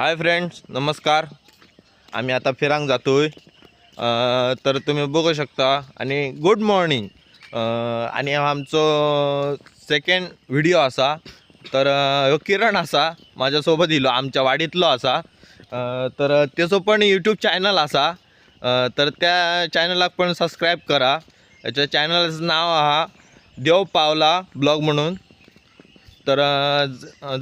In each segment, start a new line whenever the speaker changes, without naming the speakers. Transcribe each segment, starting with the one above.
Hi friends नमस्कार. आम्ही आता फिरांग जातो आहे तर तुम्ही बघू शकता आणि गुड मॉर्निंग. आणि आमचो सेकंड व्हिडिओ असा. तर ह्यो किरण असा माझ्यासोबत इलो आमच्या वाडीतलो असा. तर त्याचो पण यूट्यूब चॅनल असा. तर त्या चॅनलाक पण सबस्क्राईब करा. याच्या चॅनलचं नाव आहा देव पावला ब्लॉग म्हणून. तर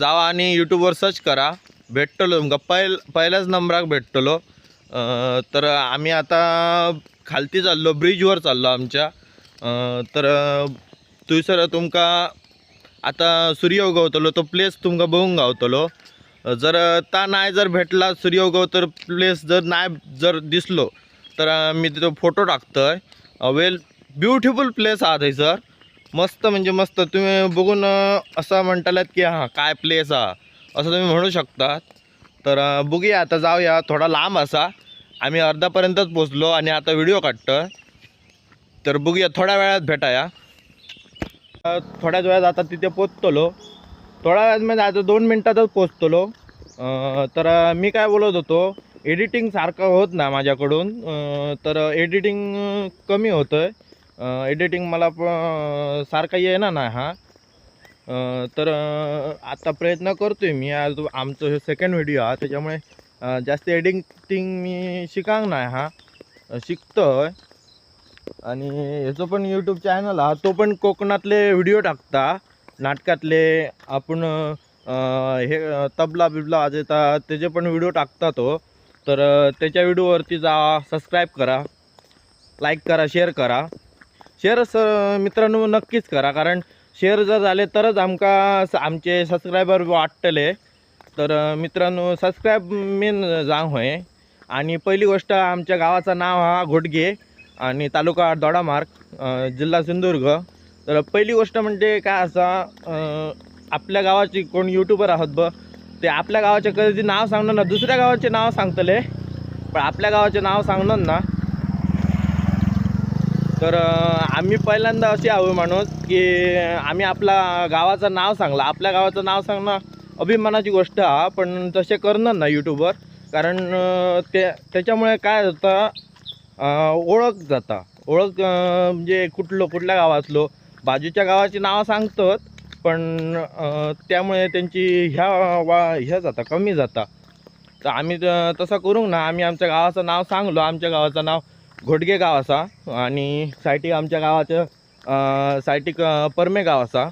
जावा आणि यूट्यूबवर सर्च करा. भेटतलो तुमका. पहिल पहिल्याच नंबराक भेटतलो. तर आम्ही आता खालती चाललो ब्रिजवर चाललो आमच्या. तर थंयसर तुमका आता सूर्य उगवतलो तो प्लेस तुमका बघूंक गावतलो. जर ता नाही जर भेटला सूर्य उगवतर प्लेस जर नाही जर दिसलो तर मी तिथं फोटो टाकतोय. वेल ब्युटिफुल प्लेस हा थंयसर मस्त म्हणजे मस्त. तुम्ही बघून असं म्हणतालात की हां काय प्लेस हा. असं तुम्ही म्हणू शकता तर बघूया आता जाऊया थोडा लांब असा. आम्ही अर्धापर्यंतच पोचलो आणि आता व्हिडिओ काढतो तर बघूया थोड्या वेळात भेटाया. थोड्याच वेळात आता तिथे पोचतलो थोड्या वेळात म्हणजे आता दोन मिनटातच पोचतलो तर मी काय बोलत होतो एडिटिंग सारखं होत नाही माझ्याकडून. तर एडिटिंग कमी होतं आहे एडिटिंग मला प सारखा येणार नाही हा. तर आता प्रयत्न करतो आहे मी. आज आमचं हे सेकंड व्हिडिओ हा त्याच्यामुळे जास्त एडिटिंग मी शिकांक नाही हा. शिकतो शिकतोय. आणि ह्याचं पण यूट्यूब चॅनल हा तो पण कोकणातले व्हिडिओ टाकता. नाटकातले आपण हे तबला बिबला वाजवता त्याचे पण व्हिडिओ टाकता तो. तर त्याच्या व्हिडिओवरती जा सबस्क्राईब करा. लाईक करा शेअर करा. शेअर स मित्रांनो नक्कीच करा कारण शेअर जर झाले तरच आमका आमचे सबस्क्रायबर वाटतले. तर मित्रांनो सबस्क्राईब मेन जांग होय. आणि पहिली गोष्ट आमच्या गावाचं नाव हा घोटगे आणि तालुका दोडामार्ग जिल्हा सिंधुदुर्ग. तर पहिली गोष्ट म्हणजे काय असा आपल्या गावाची कोण यूट्यूबर आहोत ब ते आपल्या गावाचे कधी नाव सांगणार ना दुसऱ्या गावाचे नाव सांगतले. पण आपल्या गावाचे नाव सांगणार ना तर आम्ही पहिल्यांदा अशी आहो माणूस की आम्ही आपला गावाचं नाव सांगला. आपल्या गावाचं नाव सांगणं अभिमानाची गोष्ट हा पण तसे करणार ना यूट्यूबवर कारण ते त्याच्यामुळे काय होतं ओळख जाता. ओळख म्हणजे कुठलं कुठल्या गावातलो. बाजूच्या गावाची नावं सांगतात पण त्यामुळे त्यांची ह्या वा ह्या जाता कमी जाता. तर आम्ही तसं करू ना. आम्ही आमच्या गावाचं नाव सांगलो. आमच्या गावाचं नाव घोटगे गाव असा आणि सायटीक आमच्या गावाचं अ, सायटीक परमे गाव असा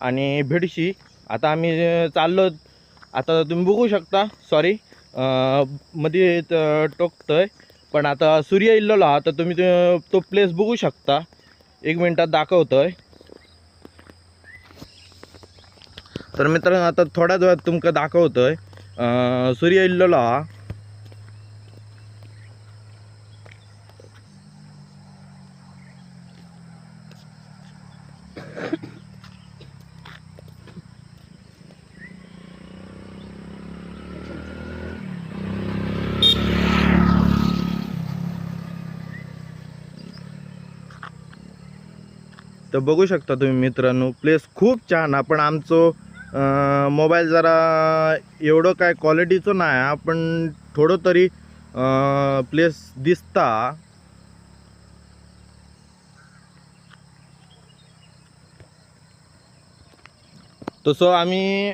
आणि भिडशी. आता आम्ही चाललो. आता तुम्ही बघू शकता. सॉरी मध्ये त- टोकतोय. पण आता सूर्य इल्लेलो हा तर तुम्ही तो प्लेस बघू शकता. एक मिनटात दाखवतोय. तर मित्रांनो आता थोड्याच वेळात तुमका दाखवतोय. अ, सूर्य इल्लेलो हा तर बघू शकता तुम्ही मित्रांनो प्लेस खूप छान आपण पण आमचो मोबाईल जरा एवढं काय क्वालिटीचं नाही आपण थोडं तरी प्लेस दिसता. तसं आम्ही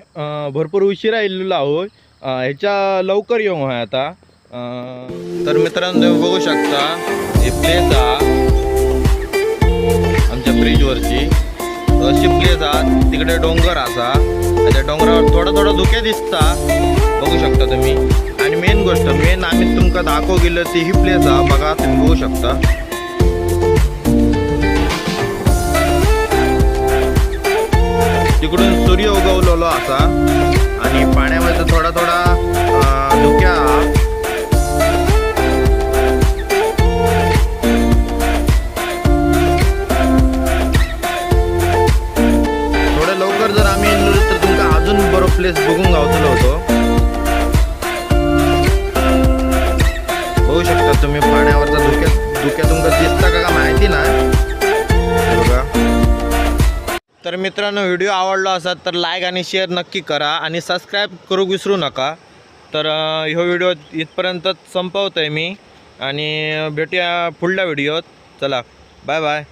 भरपूर उशिरा येलेलो आहोत. ह्याच्या लवकर येऊ होय आता. तर मित्रांनो बघू शकता हे प्लेस हा आमच्या ब्रिजवरची अशी प्लेस हा तिकडे डोंगर असा. त्या डोंगरावर थोडं थोडं धुके दिसता. बघू शकता तुम्ही. आणि मेन गोष्ट मेन आम्ही तुमका दाखव गेलं ती ही प्लेस हा बघा तुम्ही बघू शकता. तिकडून सूर्य उगवलेलो असा आणि पाण्यामध्ये थोडा थोडा धुक्या. थोडं लवकर जर आम्ही तर तुमका अजून बरो प्लेस बघून गावतलो होतो. बघू शकता तुम्ही पाण्यावरचा धुक्या धुक्या तुमका दिसता का माहिती नाही. बघा. तर मित्रांनो व्हिडिओ आवडला असा तर लाईक आणि शेअर नक्की करा आणि सबस्क्राईब करू विसरू नका. तर अं, ह्यो व्हिडिओ इथपर्यंतच संपवतो आहे मी आणि भेटूया पुढल्या व्हिडिओत. चला बाय बाय